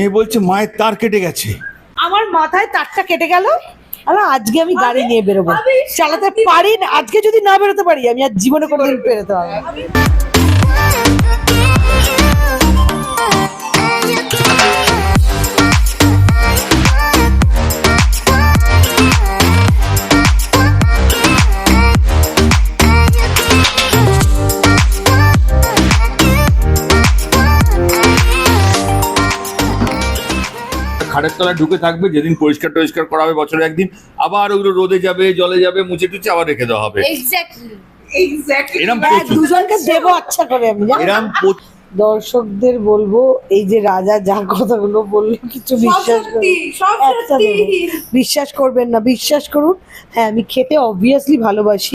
মেয়ে বলছে মায়ের তার কেটে গেছে। আমার মাথায় তারটা কেটে গেল। আর আজকে আমি গাড়ি নিয়ে বেরোবো। চালাতে পারি না। আজকে যদি না বেরোতে পারি আমি আর জীবনে কোনোদিন বেরোতে পারব না। খাটের তলায় ঢুকে থাকবে যেদিন পরিষ্কার টরিষ্কার করা হবে বছরে একদিন আবার ওগুলো রোদে যাবে জলে যাবে মুছে টুচে আবার রেখে দেওয়া হবে। এক্স্যাক্টলি এক্স্যাক্টলি এরম প্রচুর। দুজনকে দেবো আচ্ছা করে আমি এরম দর্শকদের বলব এই যে রাজা যা কথাগুলো বলল কিছু বিশ্বাস দেবো। বিশ্বাস করবেন না বিশ্বাস করুন। হ্যাঁ আমি খেতে অবভিয়াসলি ভালোবাসি।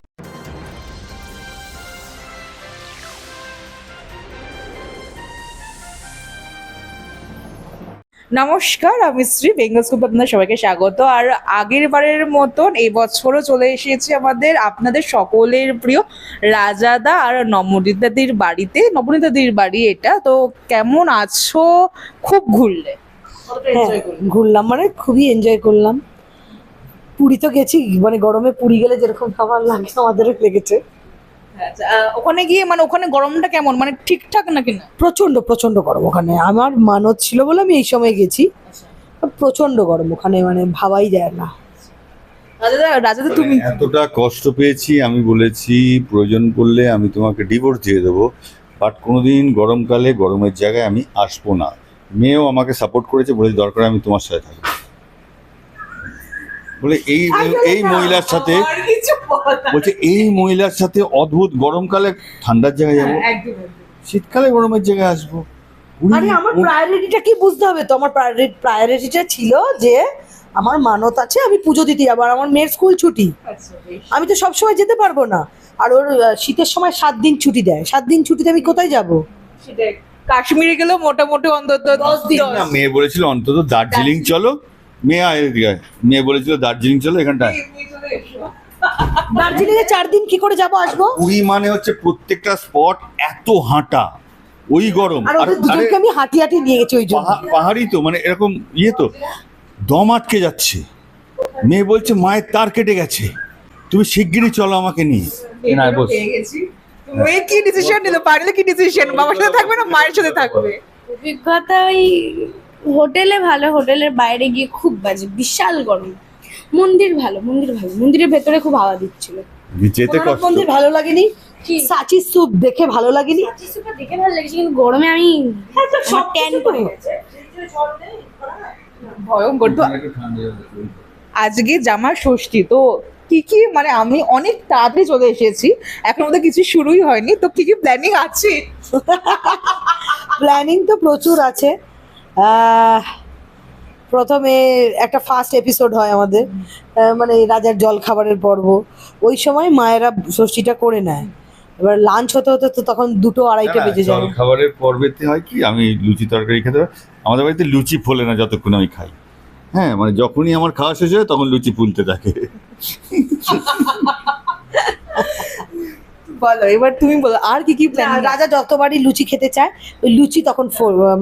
নমস্কার আমি শ্রী বেঙ্গল স্কুপ আপনাদের সবাইকে স্বাগত। আর আগের বারের মতন এই বছরও চলে এসেছি আমাদের আপনাদের সকলের প্রিয় রাজাদা আর নবনীতাদির বাড়িতে। নবনীতাদির বাড়ি এটা। তো কেমন আছো? খুব ঘুরলে। হ্যাঁ ঘুরলাম মানে খুবই এনজয় করলাম। পুরী তো গেছি মানে গরমে পুরী গেলে যেরকম খাবার লাগে আমাদেরও লেগেছে। ওখানে গিয়ে মানে ওখানে গরমটা কেমন? মানে ঠিকঠাক নাকি না? প্রচণ্ড প্রচণ্ড গরম ওখানে। আমার মানত ছিল বলে আমি এই সময় গেছি। প্রচণ্ড গরম ওখানে মানে ভাবাই যায় না। রাজাদা রাজাদা তুমি মানে এতটা কষ্ট পেয়েছি আমি বলেছি প্রয়োজন পড়লে আমি তোমাকে ডিভোর্স দিয়ে দেবো। বাট কোনোদিন গরমকালে গরমের জায়গায় আমি আসব না। মেয়েও আমাকে সাপোর্ট করেছে বলেছে দরকার আমি তোমার সাথে থাকব। বলে এই এই মহিলার সাথে বলছে এই মহিলার সাথে অদ্ভুত গরমকালে ঠান্ডার জায়গায় যাব? শীতকালে গরমের জায়গায় আসব? আরে আমার প্রায়োরিটিটা কি বুঝতে হবে তো? আমার প্রায়োরিটিটা ছিল যে আমার মানত আছে আমি পুজো দিতে যাব। আর আমার মেয়ের স্কুল ছুটি। আচ্ছা আমি তো সবসময় যেতে পারব না। আর ওর শীতের সময় সাত দিন ছুটি দেয়। সাত দিন ছুটিতে আমি কোথায় যাব? কাশ্মীরে গেলেও মোটামুটি অন্তত দশ দিন। না মেয়ে বলেছিল অন্তত দার্জিলিং। চলো। মেয়ে আয় এদিকে আয়। মেয়ে বলেছিল দার্জিলিং চলো এখানটায়। দার্জিলিং এ চার দিন কি করে যাব আসব? পুরী মানে হচ্ছে প্রত্যেকটা স্পট এত হাঁটা ওই গরম। আর আর- ওদের দুজনকে আমি হাঁটি হাঁটি নিয়ে গেছি ওই জন্য। পাহাড়ি তো মানে এরকম ইয়ে তো। দম আটকে যাচ্ছে। মেয়ে বলছে মায়ের তার কেটে গেছে। তুমি শিগগিরই চলো আমাকে নিয়ে। না বস। মেয়ে কি ডিসিশন নিল? পারলে কি ডিসিশন বাবার সাথে থাকবে না মায়ের সাথে থাকবে? অভিজ্ঞতা ওই হোটেলে ভালো হোটেলের বাইরে গিয়ে খুব বাজে বিশাল গরম। মন্দির ভালো মন্দির ভালো মন্দিরের ভেতরে খুব হাওয়া দিচ্ছিল। যেতে কষ্ট? মন্দির ভালো লাগেনি? কি? সাচি স্যুপ দেখে ভালো লাগেনি? দেখে ভালো লেগেছে কিন্তু গরমে আমি সব ট্যান করে ভয়ঙ্কর তো। আজকে জামা ষষ্ঠী তো কি কি মানে আমি অনেক তাড়াতাড়ি চলে এসেছি এখন মধ্যে কিছু শুরুই হয়নি তো কি কি প্ল্যানিং আছে? প্ল্যানিং তো প্রচুর আছে। প্রথমে একটা ফার্স্ট এপিসোড হয় আমাদের। মানে রাজার জল খাবারের পর্ব। ওই সময় মায়েরা ষষ্ঠীটা করে নেয়। এবার লাঞ্চ হতে হতে তো তখন দুটো আড়াইটা বেজে যায়। জল খাবারের পর্বেতে হয় কি আমি লুচি তরকারি খেতে আমাদের বাড়িতে লুচি ফোলে না যতক্ষণ আমি খাই। হ্যাঁ মানে যখনই আমার খাওয়া শেষ হয় তখন লুচি ফুলতে থাকে। বলো এবার তুমি বলো আর কি কি প্ল্যান রাজা যতবারই লুচি খেতে চায় ওই লুচি তখন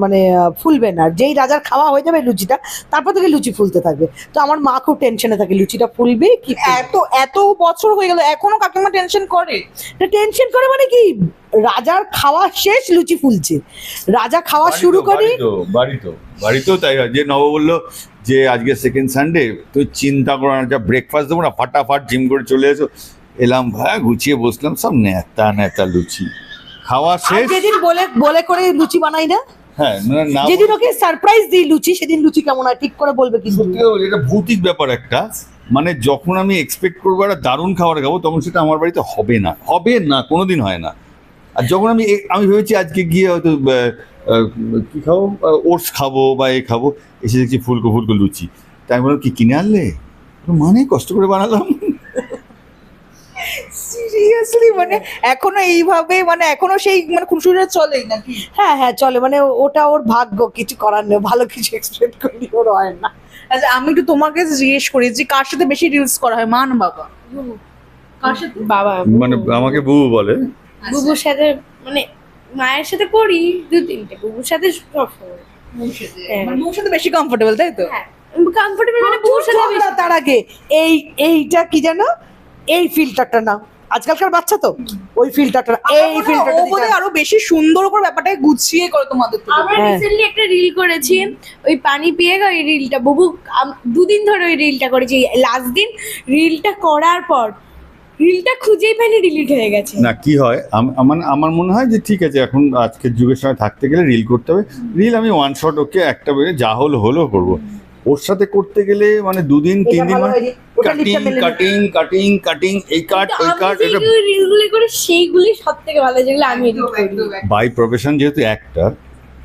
মানে ফুলবে না। যেই রাজার খাওয়া হয়ে যাবে লুচিটা তারপর থেকে লুচি ফুলতে থাকবে। তো আমার মা খুব টেনশনে থাকে লুচিটা ফুলবে কি এত এত বছর হয়ে গেল এখনও কাকিমা টেনশন করে। টেনশন করে মানে কি? রাজার খাওয়া শেষ লুচি ফুলছে। রাজা খাওয়া শুরু করে বাড়িতেও বাড়িতেও তাই হয়। যে নব বলল যে আজকে সেকেন্ড সানডে তুই চিন্তা করো না যা ব্রেকফাস্ট দেবো না ফাটাফাট জিম করে চলে এসো। এলাম ভাই গুছিয়ে বসলাম সব নেতা নেতা লুচি। খাওয়া শেষ। যেদিন বলে বলে করে লুচি বানাই না? হ্যাঁ না না যেদিন ওকে সারপ্রাইজ দিই লুচি সেদিন লুচি কেমন হয় ঠিক করে বলবে কিন্তু এটা ভৌতিক ব্যাপার একটা। মানে যখন আমি এক্সপেক্ট করব একটা দারুণ খাবার খাব তখন সেটা আমার বাড়িতে হবে না। হবে না কোনোদিন হয় না। আর যখন আমি আমি ভেবেছি আজকে গিয়ে হয়তো কি খাব? ওটস খাব বা এ খাব এসে দেখছি ফুলকো ফুলকো লুচি। তাই বললাম কি কিনে আনলে? মানে কষ্ট করে বানালাম? সিরিয়াসলি মানে এখনও এইভাবে মানে এখনও সেই মানে চলেই নাকি? হ্যাঁ হ্যাঁ চলে। মানে ওটা ওর ভাগ্য কিছু করার নেই ভালো কিছু এক্সপেক্ট করি ওর হয় না। আচ্ছা আমি একটু তোমাকে জিজ্ঞেস করি যে কার সাথে বেশি রিলস করা হয় মা না বাবা? কার সাথে? বাবা মানে আমাকে বুবু বলে। বুবুর সাথে মানে মায়ের সাথে করি দু তিনটে। বুবুর সাথে হ্যাঁ। মানে বউর সাথে বেশি কমফোর্টেবল তাই তো? হ্যাঁ কমফোর্টেবল মানে বউর সাথে তার আগে? এই এইটা কি জানো? এই ফিল্টারটা না আজকালকার বাচ্চা তো? ওই ফিল্টারটা এই ফিল্টারটা বোধহয় আরও বেশি সুন্দর করে ব্যাপারটাকে গুছিয়ে করে তোমাদের। আমরা হ্যাঁ। রিসেন্টলি একটা রিল করেছি ওই পানি পিয়ে ওই রিলটা বহু আম- দুদিন ধরে ওই রিলটা করেছি। লাস্ট দিন রিলটা করার পর রিলটা খুঁজেই পাইনি ডিলিট হয়ে গেছে। না কি হয়? আম- আমার আমার মনে হয় যে ঠিক আছে এখন আজকের যুগের সময় থাকতে গেলে রিল করতে হবে। রিল আমি ওয়ান শট ওকে একটা বেরে যা হলো হলো করব। ওর সাথে করতে গেলে মানে দুদিন তিন দিন মানে কাটিং কাটিং কাটিং কাটিং এই কাট কিন্তু ওই কাট এটা রিলগুলি করি সেইগুলি সব থেকে ভালো যেগুলো আমি edit করি। বাই প্রফেশন যেহেতু অ্যাক্টার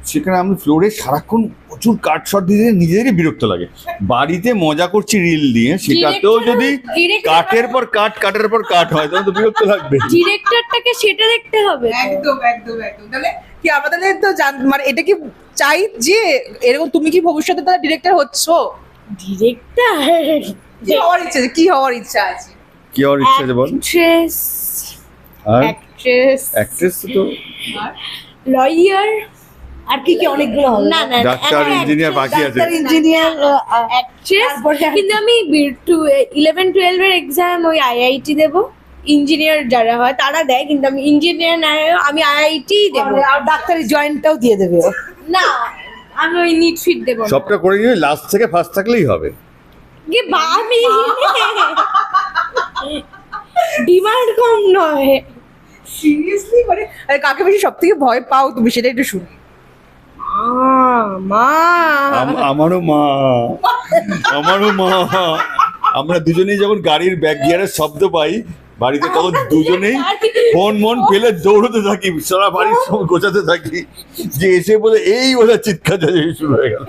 সেখানে আমি ফ্লোরে সারাক্ষণ প্রচুর কাট শট দিতে নিজেদেরই বিরক্ত লাগে। বাড়িতে মজা করছি রিল দিয়ে সেটাতেও যদি কাটের পর কাট কাটের পর কাট হয় তখন তো বিরক্ত লাগবে। ডিরেক্টরটাকে সেটা দেখতে হবে একদম একদম একদম। তাহলে কি আমাদের তো জান- মানে এটা কি চাই যে এরকম তুমি কি ভবিষ্যতে তাহলে ডিরেক্টর হচ্ছ? ডিরেক্টর কি হওয়ার ইচ্ছা আছে? কি হওয়ার ইচ্ছা আছে? কি আর ইচ্ছা আছে বল? অ্যাক্ট্রেস আর? অ্যাক্ট্রেস অ্যাক্ট্রেস তো লয়ার আর? কি কি অনেকগুলো হবে? না না ডাক্তার ইঞ্জিনিয়ার বাকি আছে। ডাক্তার ইঞ্জিনিয়ার অ্যাক্ট্রেস কিন্তু আমি ইলেভেন টুয়েলভের এক্সাম ওই আইআইটি দেব। ইঞ্জিনিয়ার যারা হয় তারা দেয় কিন্তু আমি ইঞ্জিনিয়ার না আমি আইআইটি দেবো। আর ডাক্তারি জয়েন্টটাও দিয়ে দেবে না আমি ওই নিট ফিট দেবো সবটা করে নিয়ে লাস্ট থেকে ফার্স্ট থাকলেই হবে। কি বা আমি ডিমান্ড কম নয় সিরিয়াসলি মানে কাকে বেশি সব থেকে ভয় পাও তুমি সেটা একটু শুনি মা আমারও মা আমারও মা আমরা দুজনেই যখন গাড়ির ব্যাক গিয়ারের শব্দ পাই বাড়িতে তখন দুজনেই ফোন মন পেলে দৌড়তে থাকি সারা বাড়ির সব গোছাতে থাকি। যে এসে বলে এই ওরা চিৎকার শুরু হয়ে গেল।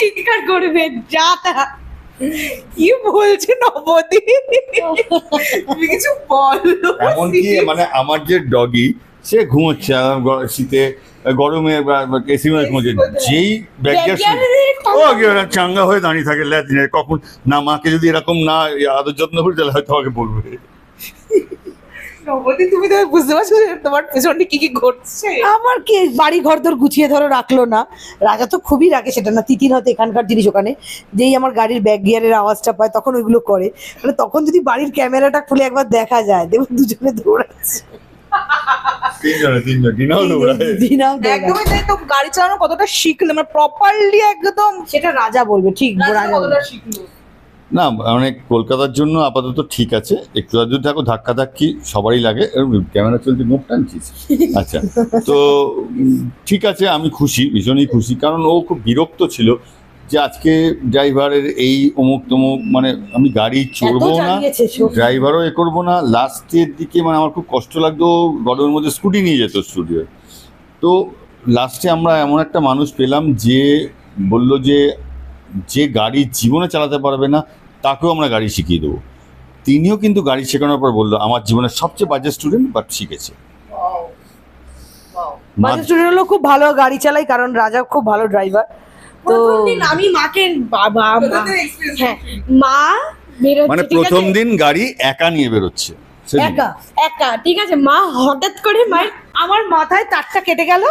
চিৎকার করবে যা তা। কি বলছে নবদী তুমি কিছু বলো এমনকি মানে আমার যে ডগি সে ঘুমোচ্ছে শীতে গরমে এসি রুমে ঘুমোচ্ছে। যেই ব্যাগ গিয়ার ও চাঙ্গা হয়ে দাঁড়িয়ে থাকে ল্যাটিনে কখন না মাকে যদি এরকম না আদর যত্ন করি তাহলে হয়তো আমাকে বলবে। নবদী তুমি তো বুঝতে পারছ যে তোমার পেছনে কি কি ঘটছে? আমার কি বাড়ি ঘর তোর গুছিয়ে ধরো রাখল না। রাজা তো খুবই রাখে সেটা না তিতিন হয়তো এখানকার জিনিস ওখানে। যেই আমার গাড়ির ব্যাক গিয়ারের আওয়াজটা পায় তখন ওইগুলো করে। মানে তখন যদি বাড়ির ক্যামেরাটা খুলে একবার দেখা যায় দেখো দুজনে দৌড়াচ্ছে। তিনজনে তিনজন দিনাও দৌড়ায়। দিনাও একদমই তাই তো গাড়ি চালানো কতটা শিখলে মানে প্রপারলি একদম সেটা রাজা বলবে ঠিক রাজা কতটা শিখলো? না মানে কলকাতার জন্য আপাতত ঠিক আছে। একটু আধটু দেখো ধাক্কা ধাক্কি সবারই লাগে। ক্যামেরা চলছে মুখ টানছিস? আচ্ছা তো ঠিক আছে আমি খুশি ভীষণই খুশি। কারণ ও খুব বিরক্ত ছিল যে আজকে ড্রাইভারের এই অমুক তমুক মানে আমি গাড়ি চড়বো না ড্রাইভারও এ করব না। লাস্টের দিকে মানে আমার খুব কষ্ট লাগতো গরমের মধ্যে স্কুটি নিয়ে যেত স্টুডিও তো লাস্টে আমরা এমন একটা মানুষ পেলাম যে বলল যে যে গাড়ি জীবনে চালাতে পারবে না তাকেও আমরা গাড়ি শিখিয়ে দেবো। তিনিও কিন্তু গাড়ি শেখানোর পর বলল আমার জীবনের সবচেয়ে বাজে স্টুডেন্ট বাট শিখেছে। মা- স্টুডেন্ট হলো খুব ভালো গাড়ি চালাই কারণ রাজা খুব ভালো ড্রাইভার তো আমি মাকে বাবা হ্যাঁ মা মানে প্রথম দিন গাড়ি একা নিয়ে বেরোচ্ছে। একা একা ঠিক আছে? মা হঠাৎ করে মায়ের আমার মাথায় তারটা কেটে গেল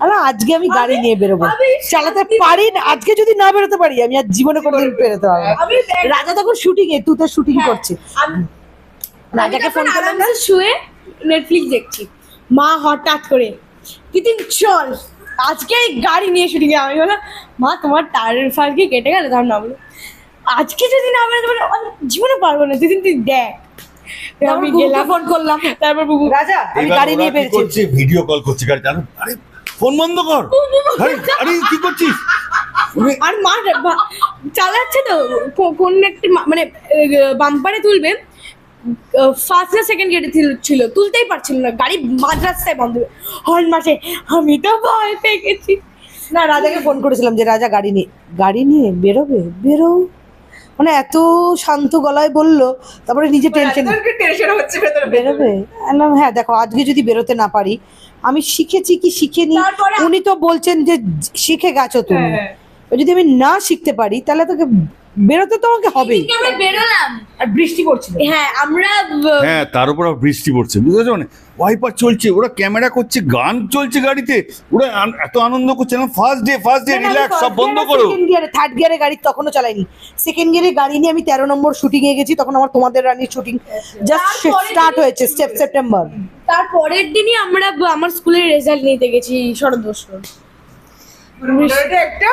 আলা আজকে আমি গাড়ি নিয়ে বেরোবো। চালাতে পারি না আজকে যদি না বেরোতে পারি আমি আর জীবনে কোনোদিন বেরোতে পারব না। আমি রাজা তখন শুটিং এ তুতে শুটিং হ্যাঁ, করছে রাজাকে ফোন করলাম না? শুয়ে নেটফ্লিক্স দেখছি মা হঠাৎ করে কিতিন চল আজকে এই গাড়ি নিয়ে শুটিং আমি বললাম মা তোমার টায়ারের ফার কি কেটে গেল তখন না বলো আজকে যদি না বেরোতে পারো আমি জীবনে পারব না দুদিন তুই দেখ। আমি গেলাম। ফোন করলাম। তারপর বুবু রাজা আমি গাড়ি নিয়ে বেরিয়েছি। ভিডিও কল করছি। গাড়ি চালানো আরে ফোন বন্ধ কর। আরে আরে কি করছিস? আর মা বা- চালাচ্ছে তো। কোন একটা মা- মানে বাম্পারে তুলবে। ফার্স্ট না সেকেন্ড গেটে ছিল। তুলতেই পারছিল না। গাড়ি মাঝ রাস্তায় বন্ধ। হর্ন মাসে আমি তো ভয় পেয়ে গেছি। না রাজাকে ফোন করেছিলাম যে রাজা গাড়ি নিয়ে গাড়ি নিয়ে বেরোবে বেরো। মানে এত শান্ত গলায় বলল তারপরে নিজে টেনশন টেনশন বেরোবে? হ্যাঁ দেখো আজকে যদি বেরোতে না পারি আমি শিখেছি কি শিখেনি? উনি তো বলছেন যে শিখে গেছো তুমি। হ্যাঁ। যদি আমি না শিখতে পারি তাহলে তোকে বেরোতে তো আমাকে হবেই। বেরোলাম। আর বৃষ্টি পড়ছিল। হ্যাঁ আমরা হ্যাঁ তার উপর বৃষ্টি পড়ছে বুঝেছ মানে? ওয়াইপার চলছে ওরা ক্যামেরা করছে গান চলছে গাড়িতে ওরা এত আনন্দ করছে না first day first day relax সব বন্ধ করো। সেকেন্ড গিয়ারে থার্ড গিয়ারে গাড়ি তখনও চালাইনি। সেকেন্ড গিয়ারে গাড়ি নিয়ে আমি তেরো নম্বর শুটিং এ গেছি তখন আমার তোমাদের রানীর শুটিং জাস্ট স্টার্ট হয়েছে স্টেপ সেপ্টেম্বর তারপরের দিনই আমরা আমার স্কুলের রেজাল্ট নিতে গেছি শরৎ বস্ত্র এটা একটা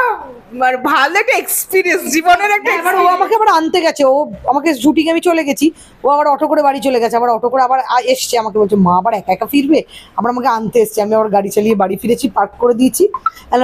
মানে ভালো একটা এক্সপিরিয়েন্স জীবনের একটা এবার ও আমাকে আবার আনতে গেছে ও আমাকে শুটিং আমি চলে গেছি ও আবার অটো করে বাড়ি চলে গেছে আবার অটো করে আবার এসছে আমাকে বলছে মা আবার একা একা ফিরবে? আবার আমাকে আনতে এসছে আমি আবার গাড়ি চালিয়ে বাড়ি ফিরেছি পার্ক করে দিয়েছি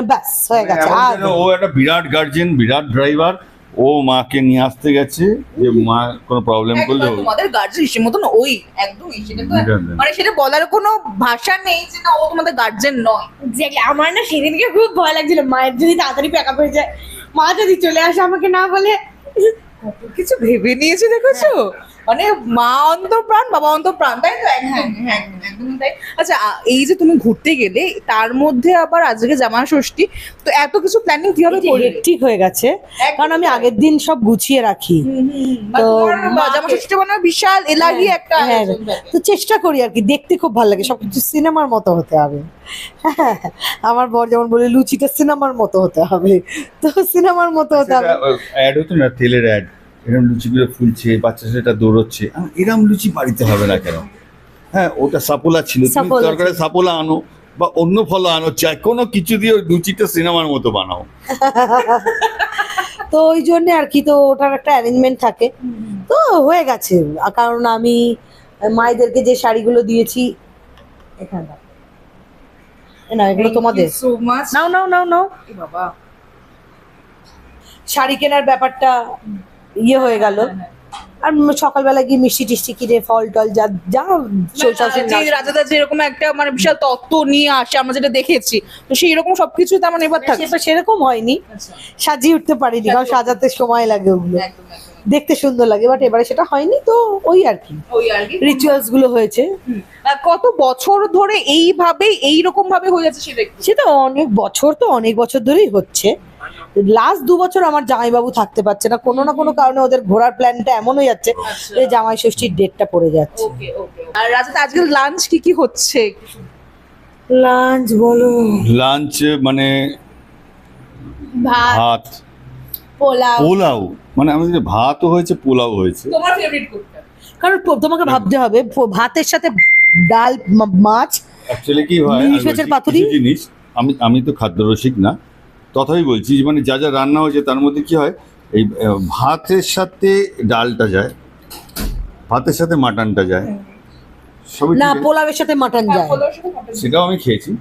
ব্যাস হয়ে গেছে এমন ও একটা বিরাট গার্জেন বিরাট ড্রাইভার ও মাকে নিয়ে আসতে গেছে যে মা কোনো প্রবলেম করলে তোমাদের গার্জেন হিসেবে মতন ওই একদম সেটা তো মানে সেটা বলার কোনো ভাষা নেই যে না ও তোমাদের গার্জেন নয়। এক্স্যাক্টলি আমার না সেদিনকে খুব ভয় লাগছিল মায়ের যদি তাড়াতাড়ি প্যাক হয়ে যায় মা যদি চলে আসে আমাকে না বলে কত কিছু ভেবে নিয়েছে দেখেছ? মানে মা অন্তপ্রাণ বাবা অন্তপ্রাণ তাই তো? একদম হ্যাঁ, তাই। আচ্ছা এই যে তুমি ঘুরতে গেলে তার মধ্যে আবার আজকে জামা ষষ্ঠী তো এত কিছু প্ল্যানিং কীভাবে করলে? ঠিক হয়ে গেছে। কারণ আমি আগের দিন সব গুছিয়ে রাখি। তো তো জামা ষষ্ঠী মানে বিশাল এলাহি একটা হ্যাঁ তো চেষ্টা করি আর কি দেখতে খুব ভালো লাগে। সবকিছু সিনেমার মতো হতে হবে। হ্যাঁ, আমার বর যেমন বলে লুচিটা সিনেমার মতো হতে হবে। তো সিনেমার মতো হতে হবে। অ্যাড হতো না তেলের অ্যাড এরকম লুচিগুলো ফুলছে বাচ্চা ছেলেটা দৌড়চ্ছে এরম লুচি বাড়িতে হবে না কেন? হ্যাঁ ওটা সাপোলা ছিল তুমি সাপোলা তরকারি সাপোলা আনো বা অন্য ফল আনো চাই কোনো কিছু দিয়ে ওই লুচিটা সিনেমার মতো বানাও। তো ওই জন্য আর কি তো ওটার একটা অ্যারেঞ্জমেন্ট থাকে। তো হয়ে গেছে। কারণ আমি মায়েদেরকে যে শাড়িগুলো দিয়েছি এখানে না এগুলো তোমাদের. নাও নাও নাও নাও। বাবা। শাড়ি কেনার ব্যাপারটা ইয়ে হয়ে গেল। আর উম সকালবেলা গিয়ে মিষ্টি টিষ্টি কিনে ফল টল যা যা শ্বশুর রাজাদা যেরকম একটা মানে বিশাল তত্ত্ব নিয়ে আসে আমরা যেটা দেখেছি তো সেই রকম সবকিছু তো আমার এবার থাকে সেরকম হয়নি। সাজিয়ে উঠতে পারিনি কারণ সাজাতে সময় লাগে ওগুলো। দেখতে সুন্দর লাগে বাট এবারে সেটা হয়নি তো ওই আর কি। ওই আর কি। রিচুয়ালসগুলো হয়েছে। কত বছর ধরে এইভাবে এইরকম ভাবে হয়ে যাচ্ছে সেটা অনেক বছর তো অনেক বছর ধরেই হচ্ছে। লাস্ট দু বছর আমার জামাইবাবু থাকতে পারছে না। কোনো না কোনো কারণে ওদের ঘোরার প্ল্যানটা এমন হয়ে যাচ্ছে যে জামাই ষষ্ঠীর ডেটটা পড়ে যাচ্ছে। আর রাজাদা আজকে লাঞ্চ কি কি হচ্ছে? লাঞ্চ বলো। লাঞ্চ মানে ভাত পোলাও। পোলাও। মানে আমাদের যে ভাতও হয়েছে পোলাও হয়েছে। তোমার ফেভারিট কোনটা? কারণ তোমাকে ভাবতে হবে ভাতের সাথে ডাল মাছ অ্যাকচুয়ালি কি হয় ইলিশ মাছের পাতুরি? জিনিস আমি আমি তো খাদ্যরসিক না। তথাপি বলছি যে মানে যা যা রান্না হয়েছে তার মধ্যে কি হয় এই ভাতের সাথে ডালটা যায় ভাতের সাথে মাটনটা যায় সবই না। পোলাওয়ের সাথে মাটন হ্যাঁ, যায়। সেটাও আমি খেয়েছি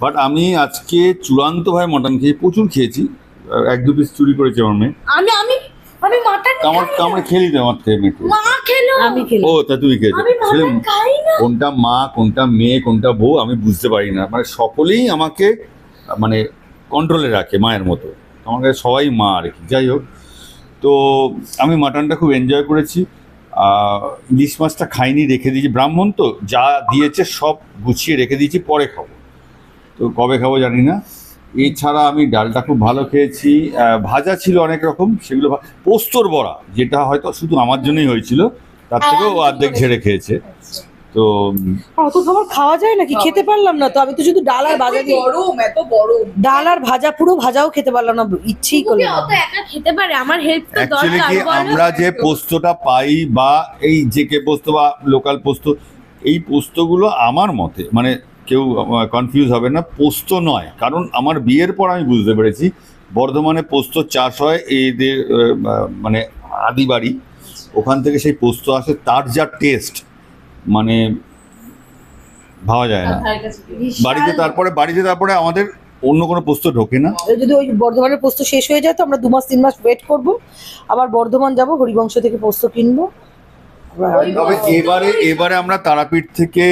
বাট আমি আজকে চূড়ান্তভাবে মটন খেয়ে প্রচুর খেয়েছি এক দু পিস চুরি করেছে আমার মেয়ে। আমি আমি আমি মাটন খেলি তো আমার থেকে মেয়ে মা খেলো। আমি খেলি। ও তা তুমি খেয়েছো। না। কোনটা মা কোনটা মেয়ে কোনটা বউ আমি বুঝতে পারি না। মানে সকলেই আমাকে মানে কন্ট্রোলে রাখে মায়ের মতো। আমাকে সবাই মা আর কি যাই হোক। তো আমি মাটনটা খুব এনজয় করেছি। ইলিশ মাছটা খাইনি রেখে দিয়েছি। ব্রাহ্মণ তো যা দিয়েছে সব গুছিয়ে রেখে দিয়েছি পরে খাব। তো কবে খাব জানি না। এছাড়া আমি ডালটা খুব ভালো খেয়েছি। ভাজা ছিল অনেক রকম সেগুলো পোস্তর বড়া যেটা হয়তো শুধু আমার জন্যই হয়েছিল তার থেকেও ও অর্ধেক ঝেড়ে খেয়েছে। তো অত খাবার খাওয়া যায় নাকি? খেতে পারলাম না তো। আমি তো শুধু ডাল আর ভাজা দিয়ে গরম এত গরম। ডাল আর ভাজা পুরো ভাজাও খেতে পারলাম না ইচ্ছেই করল না অত একা খেতে পারে? আমার হেল্প তো অ্যাকচুয়ালি দরকার কি আমরা যে পোস্তটা পাই বা এই জেকে পোস্ত বা লোকাল পোস্ত এই পোস্তগুলো আমার মতে মানে কেউ কনফিউজ হবে না পোস্ত নয়। কারণ আমার বিয়ের পর আমি বুঝতে পেরেছি বর্ধমানে পোস্ত চাষ হয় এদের মানে আদি বাড়ি। ওখান থেকে সেই পোস্ত আসে তার যা টেস্ট মানে ভাবা যায় না। বাড়িতে তারপরে বাড়িতে তারপরে আমাদের অন্য কোনো পোস্ত ঢোকে না। যদি ওই বর্ধমানের পোস্ত শেষ হয়ে যায় তো আমরা দু মাস তিন মাস ওয়েট করব। আবার বর্ধমান যাব হরিবংশ থেকে পোস্ত কিনবো। তবে এবারে এবারে আমরা তারাপীঠ থেকে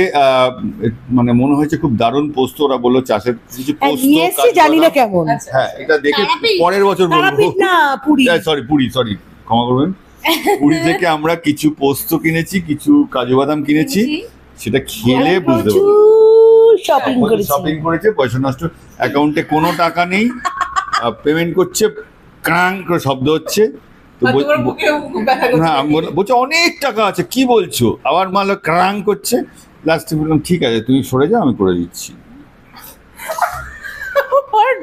মানে মনে হয়েছে খুব দারুণ পোস্ত ওরা বলল চাষের কিছু হ্যাঁ, পোস্ত নিয়ে জানি না কেমন। হ্যাঁ এটা দেখে পরের বছর বলব। তারাপীঠ না পুরী। সরি পুরী সরি ক্ষমা করবেন। পুরী থেকে আমরা কিছু পোস্ত কিনেছি কিছু কাজু বাদাম কিনেছি। সেটা খেলে বুঝতে পারব। শপিং করেছি। শপিং করেছে পয়সা নষ্ট অ্যাকাউন্টে কোনো টাকা নেই। পেমেন্ট করছে ক্রাং করে শব্দ হচ্ছে। তো না আমি বললাম, বলছে অনেক টাকা আছে কি বলছো? আবার মাল ক্রাং করছে। লাস্টে বললাম ঠিক আছে তুমি সরে যাও আমি করে দিচ্ছি। আর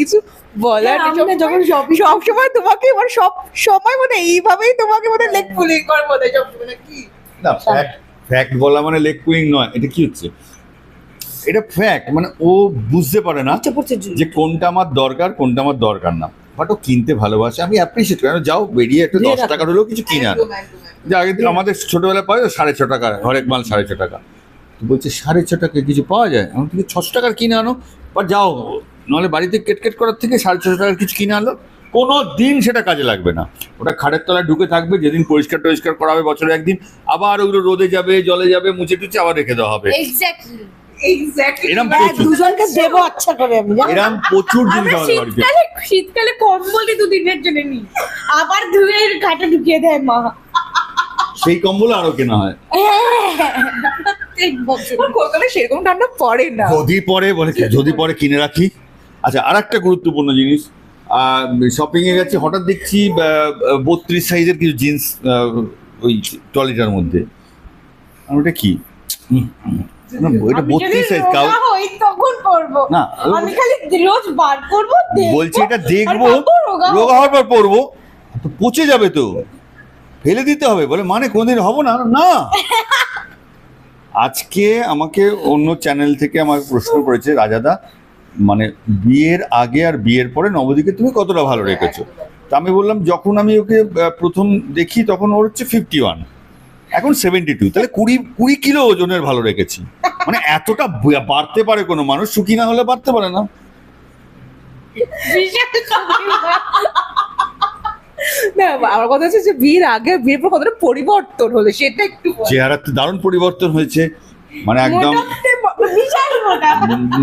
কিছু বলার হ্যাঁ, আমি যখন shopping সব সময় তোমাকে মানে সব সময় মানে এইভাবেই তোমাকে মানে লেগ পুলিং করে বলে সব সময় না কি? না ফ্যাক্ট ফ্যাক্ট বলা মানে লেগ কুইং নয় এটা কি হচ্ছে? এটা ফ্যাক্ট মানে ও বুঝতে পারে না পড়ছে জু- যে কোনটা আমার দরকার কোনটা আমার দরকার না। বাট ও কিনতে ভালোবাসে আমি অ্যাপ্রিসিয়েট করি। যাও বেরিয়ে একটু দশ। টাকার হলেও কিছু কিনে আনো। যে আগের দিন আমাদের ছোটবেলায় পাওয়া যায় সাড়ে ছ টাকা হরেক মাল সাড়ে ছ টাকা। বলছে সাড়ে ছ টাকায় কিছু পাওয়া যায়? আমি থেকে ছশো টাকার কিনে আনো বা যাও নাহলে বাড়িতে কেটকেট করার থেকে সাড়ে ছশো টাকার কিছু কিনে আনলো। কোনো দিন সেটা কাজে লাগবে না। ওটা খাটের তলায় ঢুকে থাকবে যেদিন পরিষ্কার টরিষ্কার করা হবে বছরে একদিন আবার ওগুলো রোদে যাবে জলে যাবে মুছে টুচে আবার রেখে দেওয়া হবে। এরম হ্যাঁ, প্রচুর। দুজনকে দেবো আচ্ছা করে আমি এরম প্রচুর জিনিস আমাদের বাড়িতে। শীতকালে কম্বলই দুদিনের জন্য নিই আবার ধুয়ে ঘাটে ঢুকিয়ে দেয় মা। সেই কম্বল আরও কেনা হয়। কলকাতায় সেরকম ঠান্ডা পড়ে না। যদি পরে বলে যদি পরে কিনে রাখি? আচ্ছা আর একটা গুরুত্বপূর্ণ জিনিস শপিং এ গেছে হঠাৎ দেখছি বত্রিশ সাইজের কিছু জিন্স ওই ট্রলিটার মধ্যে। আর ওটা কি। ওইটা বত্রিশ সাইজ কাউ না আমি খালি রোজ বার করব বলছি এটা দেখব রোগা হওয়ার পর পরবো পচে যাবে তো। ফেলে দিতে হবে বলে মানে কোনদিন হব না? না। আজকে আমাকে অন্য চ্যানেল থেকে আমাকে প্রশ্ন করেছে রাজাদা মানে বিয়ের আগে আর বিয়ের পরে নবদীকে তুমি কতটা ভালো রেখেছো? তা আমি বললাম যখন আমি ওকে প্রথম দেখি তখন ওর হচ্ছে ফিফটি ওয়ান এখন সেভেন্টি টু তাহলে কুড়ি কুড়ি কিলো ওজনের ভালো রেখেছি। মানে এতটা বাড়তে পারে কোনো মানুষ? সুখী না হলে বাড়তে পারে না। বিশাল না আমার কথা হচ্ছে যে বিয়ের আগে বিয়ের পর কতটা পরিবর্তন হলো সেটা একটু বল। চেহারার দারুণ পরিবর্তন হয়েছে। মানে একদম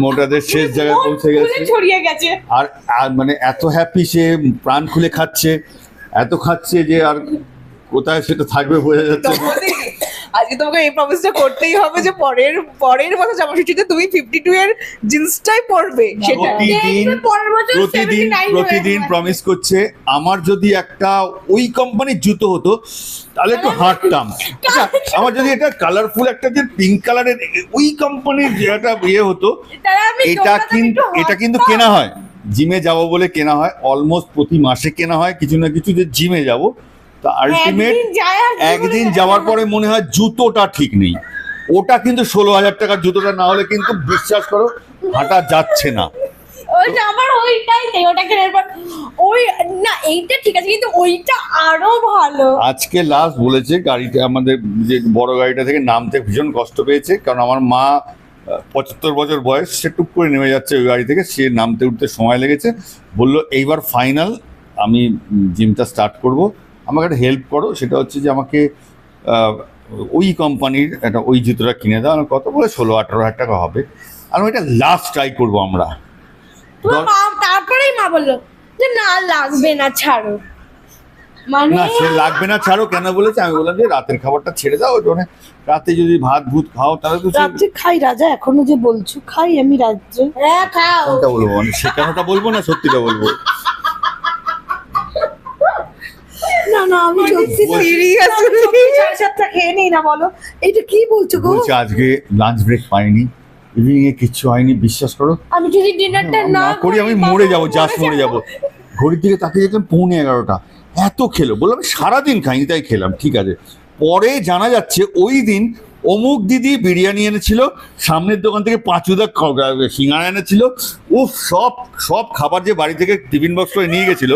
মোটাদের শেষ জায়গায় পৌঁছে গেছে। ছড়িয়ে গেছে। আর আর মানে এত হ্যাপি সে প্রাণ খুলে খাচ্ছে এত খাচ্ছে যে আর কোথায় সেটা থাকবে বোঝা যাচ্ছে আজকে তোমাকে এই প্রমিসটা করতেই হবে যে পরের পরের মাসে জামাষষ্ঠীতে তুমি ফিফটি টু এর জিন্সটাই পরবে সেটা। প্রতিদিন বছর প্রতিদিন 79 প্রতিদিন প্রমিস করছে আমার যদি একটা ওই কোম্পানির জুতো হতো তাহলে একটু হাঁটতাম। আচ্ছা, আমার যদি এটা কালারফুল একটা যে পিঙ্ক কালারের ওই কোম্পানির যে একটা ইয়ে হতো এটা কিন্তু এটা কিন্তু কেনা হয়। জিমে যাব বলে কেনা হয় অলমোস্ট প্রতি মাসে কেনা হয় কিছু না কিছু যে জিমে যাব তা আলটিমেট একদিন আর একদিন যাওয়ার পরে মনে হয় জুতোটা ঠিক নেই। ওটা কিন্তু ষোলো হাজার টাকার জুতোটা না হলে কিন্তু বিশ্বাস করো হাঁটা যাচ্ছে না। না। আমার ওইটাই নেই ওটা কেনার পর ওই না এইটা ঠিক আছে কিন্তু ওইটা আরও ভালো। আজকে লাস্ট বলেছে গাড়িতে আমাদের যে বড় গাড়িটা থেকে নামতে ভীষণ কষ্ট পেয়েছে কারণ আমার মা পঁচাত্তর বছর বয়স সে টুক করে নেমে যাচ্ছে ওই গাড়ি থেকে সে নামতে উঠতে সময় লেগেছে। বলল এইবার ফাইনাল আমি জিমটা স্টার্ট করব। আমাকে একটা হেল্প করো সেটা হচ্ছে যে আমাকে ওই কোম্পানির একটা ওই জুতোটা কিনে দাও আমি কত বলে ষোলো আঠারো হাজার টাকা হবে। আর আমি এটা লাস্ট ট্রাই করব আমরা। তারপরেই মা বলল যে না লাগবে না ছাড়ো। মানে না সে লাগবে না ছাড়ো কেন বলেছে? আমি বললাম যে রাতের খাবারটা ছেড়ে দাও ওটা রাতে যদি ভাত ভূত খাও তাহলে তো রাত্রে খাই রাজা এখনও যে বলছো খাই আমি রাত্রে। হ্যাঁ খাও কোনটা বলব মানে সে কেনটা বলব না? সত্যিটা বলব। না না আমি সত্যি সিরিয়াসলি সাড়ে খেয়ে নেই না বলো। এটা কি বলছো গো? বলছে আজকে লাঞ্চ ব্রেক পাইনি। ইভিনিং এ কিচ্ছু হয়নি বিশ্বাস করো। আমি যদি ডিনারটা না করি আমি মরে যাব জাস্ট মরে যাব। ঘড়ির দিকে তাকিয়ে দেখলাম পৌনে এগারোটা। এত খেলো বললাম সারাদিন খাইনি তাই খেলাম ঠিক আছে। পরে জানা যাচ্ছে ওই দিন অমুক দিদি বিরিয়ানি এনেছিল সামনের দোকান থেকে পাঁচুদা সিঙ্গারা এনেছিল। ও সব সব খাবার যে বাড়ি থেকে টিফিন বক্স করে নিয়ে গেছিল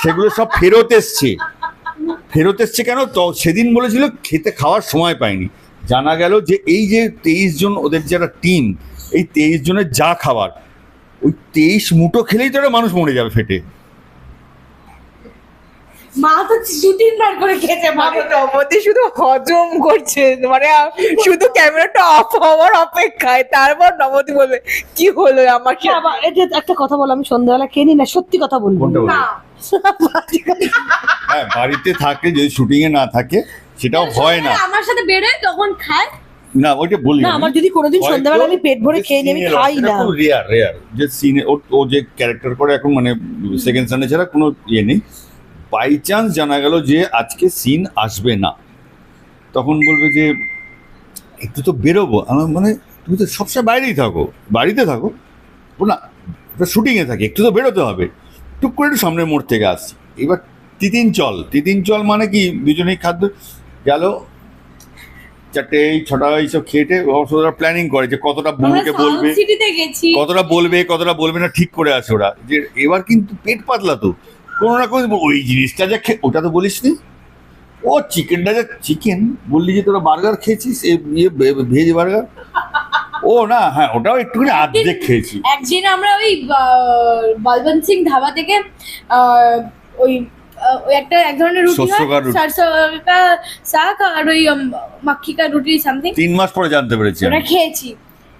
সেগুলো সব ফেরত এসছে। ফেরত এসছে কেন? তো সেদিন বলেছিল খেতে খাওয়ার সময় পায়নি। জানা গেল যে এই যে তেইশ জন ওদের যারা টিম এই তেইশ জনের যা খাবার ওই তেইশ মুঠো খেলেই তো মানুষ মরে যাবে ফেটে। মা তো দু তিনবার করে পারে নবদ্বীপ শুধু হজম করছে মানে শুধু ক্যামেরাটা অফ হওয়ার অপেক্ষায় তারপর বলবে কি হলো আমার সাথে?" একটা কথা বলো আমি সন্ধ্যাবেলা খেয়ে না সত্যি কথা বলব। কোনটা বলব? না। হ্যাঁ বাড়িতে থাকে যদি শুটিং এ না থাকে সেটাও হয় না। আমার সাথে বেরোয় তখন খায়। না ওইটা বলি না আমার যদি কোনোদিন সন্ধ্যাবেলা আমি পেট ভরে খেয়ে নিই আমি খাই না। রেয়ার রেয়ার যে সিনে ও যে ক্যারেক্টার করে এখন মানে সেকেন্ড সানডে ছাড়া কোনো ইয়ে নেই। বাই চান্স জানা গেল যে আজকে সিন আসবে না। তখন বলবে যে একটু তো বেরোবো। আমার মানে তুমি তো সবসময় বাইরেই থাকো। বাড়িতে থাকো? ও না শুটিংয়ে থাকি একটু তো বেরোতে হবে। টুক করে একটু সামনের মোড় থেকে আসছি। এবার তিতিন চল। তিতিন চল মানে কি? দুজনেই খাদ্য। গেল। চারটে এই ছটা এইসব খেটে ওরা প্ল্যানিং করে যে কতটা বউকে বলবে কতটা বলবে কতটা বলবে না ঠিক করে আসে ওরা। যে এবার কিন্তু পেট পাতলা তো। কোনো না কোনো ওই জিনিসটা যা ওটা তো বলিস নি। ও চিকেনটা যা চিকেন বললি যে তোরা বার্গার খেয়েছিস ইয়ে ভেজ বার্গার ও না হ্যাঁ ওটাও একটুখানি আর্ধেক খেয়েছি। একদিন আমরা ওই বলবন্ত সিং ধাবা থেকে ওই ওই একটা এক ধরনের রুটি হয় শাক আর ওই মাক্কি রুটি সামথিং তিন মাস পরে জানতে পেরেছি ওটা খেয়েছি।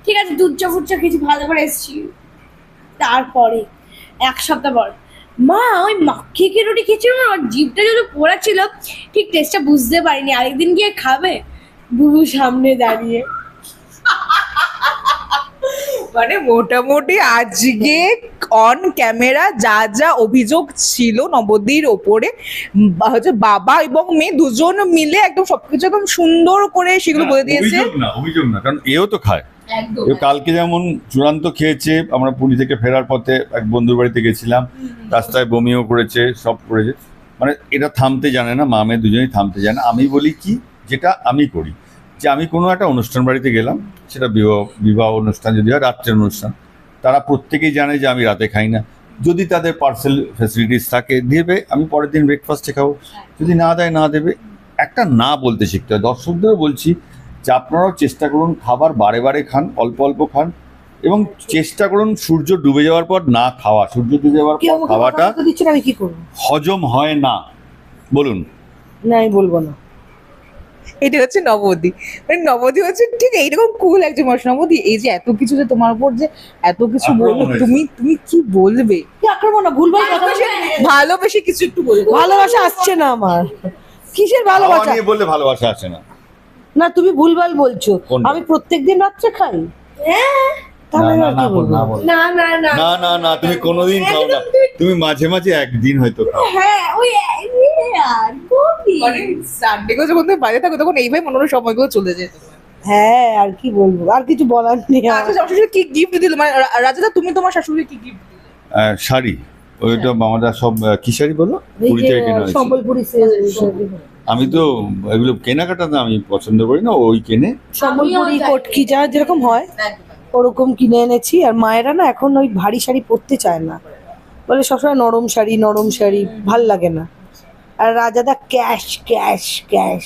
ঠিক আছে দুধ চা ফুট চা খেয়েছি ভালো করে এসেছি। তারপরে এক সপ্তাহ পর মা ওই মাক্কি কি রুটি খেয়েছিল না ওর জিভটা যদি পোড়া ছিল ঠিক টেস্টটা বুঝতে পারিনি। আরেকদিন গিয়ে খাবে বুবু সামনে দাঁড়িয়ে। মানে মোটামুটি আজকে অন ক্যামেরা যা যা অভিযোগ ছিল নবদ্বীর ওপরে হচ্ছে বাবা এবং মেয়ে দুজন মিলে একদম সবকিছু একদম সুন্দর করে সেগুলো বলে দিয়েছে। অভিযোগ না অভিযোগ না কারণ এও তো খায়। কালকে যেমন চূড়ান্ত খেয়েছে আমরা পুরী থেকে ফেরার পথে এক বন্ধুর বাড়িতে গেছিলাম রাস্তায় বমিও করেছে সব করেছে। মানে এটা থামতে জানে না মামে দুজনেই থামতে জানে। আমি বলি কি যেটা আমি করি যে আমি কোনো একটা অনুষ্ঠান বাড়িতে গেলাম সেটা বিবাহ বিবাহ অনুষ্ঠান যদি হয় রাত্রের অনুষ্ঠান তারা প্রত্যেকেই জানে যে আমি রাতে খাই না। যদি তাদের পার্সেল ফ্যাসিলিটিস থাকে দেবে আমি পরের দিন ব্রেকফাস্টে খাব। যদি না দেয় না দেবে। একটা না বলতে শিখতে হয়। দর্শকদেরও বলছি যে আপনারাও চেষ্টা করুন খাবার বারে বারে খান অল্প অল্প খান এবং চেষ্টা করুন সূর্য ডুবে যাওয়ার পর না খাওয়া। সূর্য ডুবে যাওয়ার পর খাওয়াটা হজম হয় না। বলুন। না আমি বলব না। এটা হচ্ছে নবদ্বী মানে নবদ্বী হচ্ছে ঠিক এইরকম কুল একজন মানুষ। নবদ্বী এই যে এত কিছু যে তোমার উপর যে এত কিছু হয়েছে। তুমি তুমি কি বলবে? আক্রমণ না ভুলভাল কথা ভালোবেসে? কিছু একটু বলবে। ভালোবাসা আসছে না আমার। কিসের ভালোবাসা? নিয়ে বললে ভালোবাসা আসে না। না তুমি ভুলভাল বলছো? আমি প্রত্যেকদিন রাত্রে খাই। হ্যাঁ? তাহলে না, না, না, তুমি কোনোদিন খাও না। তুমি মাঝে মাঝে একদিন হয়তো খাও। হ্যাঁ ওই মানে সানডে করে যখন তুমি বাইরে থাকো তখন এইভাবে মনে হলো সময়গুলো চলে যেত হ্যাঁ আর কি বলব? আর কিছু বলার নেই আচ্ছা শাশুড়ি কি গিফট দিল? মানে রাজাদা তুমি তোমার শাশুড়ি কি গিফট শাড়ি। ওইটা আমরা সব আহ, কি শাড়ি বলো? পুরী থেকে কেনা হয়েছে। সম্বলপুরি আমি তো এগুলো কেনাকাটা না আমি পছন্দ করি না ওই কেনে। সম্বলপুরি কটকি যা যেরকম হয় ওরকম কিনে এনেছি আর মায়েরা না এখন ওই ভারী শাড়ি পরতে চায় না। বলে সবসময় নরম শাড়ি নরম শাড়ি ভালো লাগে না। আর রাজাদা ক্যাশ ক্যাশ ক্যাশ।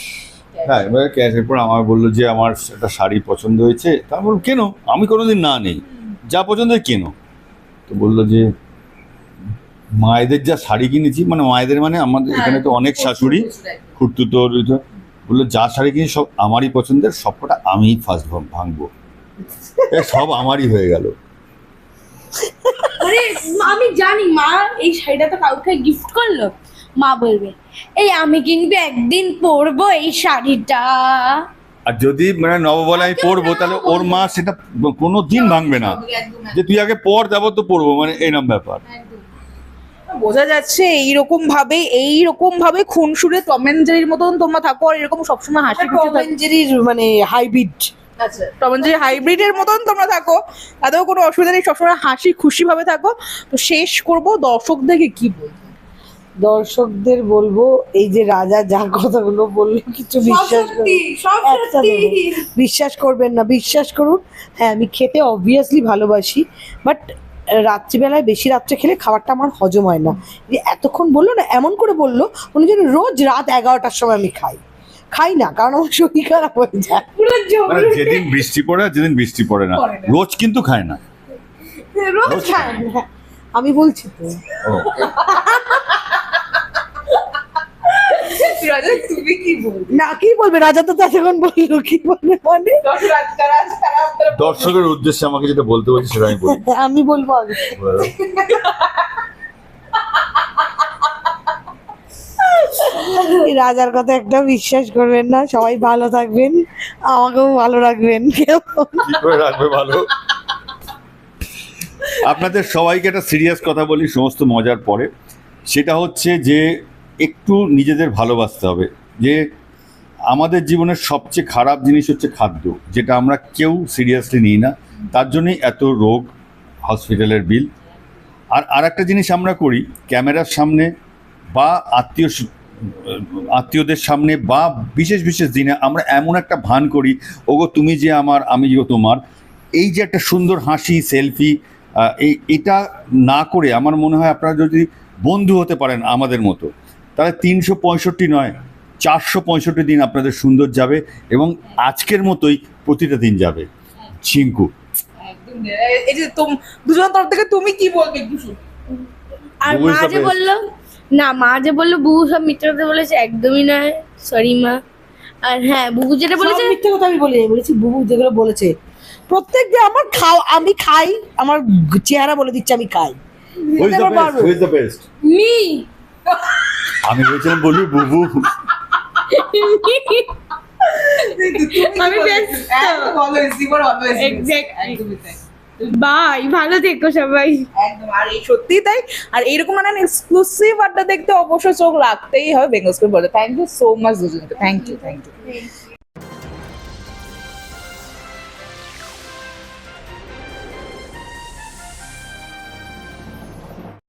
হ্যাঁ এবার ক্যাশের পর আমার বলল যে আমার একটা শাড়ি পছন্দ হয়েছে। তা আমি বললাম কেন? আমি কোনোদিন না নেই। যা পছন্দ হয় কেন? তো বলল যে মায়েদের যা শাড়ি কিনেছি মানে মায়েদের মানে আমাদের এখানে তো অনেক শাশুড়ি খুঁড়তুতো বলল যা শাড়ি কিনি সব আমারই পছন্দের সবকটা আমিই ফার্স্ট ভাঙবো। সব আমারই হয়ে গেল। আমি জানি মা এই শাড়িটা তো কাউকে গিফট করল। মা বলবে এই আমি কিন্তু একদিন পরবো এই শাড়িটা। আর যদি মানে নববলায় পরবো তাহলে ওর মা সেটা কোনো দিন ভাঙবে না। যে তুই আগে পর যাব তো পরবো মানে এরম ব্যাপার। বোঝা যাচ্ছে এইরকম ভাবে এইরকম ভাবে খুনসুরে টম এন্ড মতন তোমরা থাকো আর এরকম সবসময় হাসি খুশি থাকো। টমেঞ্জেরির মানে হাইব্রিড আচ্ছা টম এন্ড হাইব্রিডের মতন তোমরা থাকো তাতেও কোনো অসুবিধা নেই সবসময় হাসি খুশি ভাবে থাকো। তো শেষ করব দর্শকদেরকে কি বলব দর্শকদের বলব এই যে রাজা যা কথাগুলো বলল কিছু বিশ্বাস বিশ্বাস করবেন না বিশ্বাস করুন। হ্যাঁ আমি খেতে অবভিয়াসলি ভালোবাসি বাট রাত্রিবেলায় বেশি রাত্রে খেলে খাবারটা আমার হজম হয় না। যে এতক্ষণ বলল না এমন করে বলল উনি যেন রোজ রাত এগারোটার সময় আমি খাই। খাই না কারণ আমার শরীর খারাপ হয়ে যায়। মানে যেদিন বৃষ্টি পড়ে যেদিন বৃষ্টি পড়ে না রোজ কিন্তু খায় না। রোজ খায়। হ্যাঁ, আমি বলছি তো। রাজা তুমি কি বলবে? না কি বলবে? রাজা তো তখন বলল কি বলবে মানে? দর্শকের উদ্দেশ্যে আমাকে যেটা বলতে বলছি সেটা আমি বলি। আমি বলব আগে। রাজার কথা একটা বিশ্বাস করবেন না সবাই ভালো থাকবেন আমাকেও ভালো রাখবেন কেমন? কি করে রাখবে ভালো? আপনাদের সবাইকে একটা সিরিয়াস কথা বলি সমস্ত মজার পরে। সেটা হচ্ছে যে একটু নিজেদের ভালোবাসতে হবে। যে আমাদের জীবনের সবচেয়ে খারাপ জিনিস হচ্ছে খাদ্য, যেটা আমরা কেউ সিরিয়াসলি নিই না। তার জন্যই এত রোগ, হসপিটালের বিল। আর আর একটা জিনিস আমরা করি, ক্যামেরার সামনে বা আত্মীয় আত্মীয়দের সামনে বা বিশেষ বিশেষ দিনে আমরা এমন একটা ভান করি, ওগো, তুমি যে আমার, আমি যে তোমার। এই যে একটা সুন্দর হাসি, সেলফি এই, এটা না করে আমার মনে হয় আপনারা যদি বন্ধু হতে পারেন আমাদের মতো তাহলে তিনশো পঁয়ষট্টি নয় চারশো পঁয়ষট্টি দিন আপনাদের সুন্দর যাবে এবং আজকের মতোই প্রতিটা দিন যাবে। ঝিঙ্কু একদম এই যে তোম দুজনের তরফ থেকে তুমি কি বলবে আর মা যে. বলল না মা যে বলল বুবু সব মিথ্যাতে বলেছে একদমই নয় সরি মা। আর হ্যাঁ বুবু যেটা বলেছে মিথ্যে কথা আমি বলি বলেছি বুবু যেগুলো বলেছে। প্রত্যেক দিন আমার খাও আমি খাই আমার চেহারা বলে দিচ্ছে আমি খাই। হু ইজ দ্য বেস্ট বারো। Who is the best me আমি বলছিলাম বলবি বুবু। আমি। বাই ভালো থেকো সবাই। একদম আর এই সত্যি তাই আর এরকম মানে এক্সক্লুসিভ আড্ডা দেখতে অবশ্যই চোখ রাখতেই হবে বেঙ্গল স্কুল বলে। থ্যাংক ইউ সো মাচ দুজনকে। Thank you thank you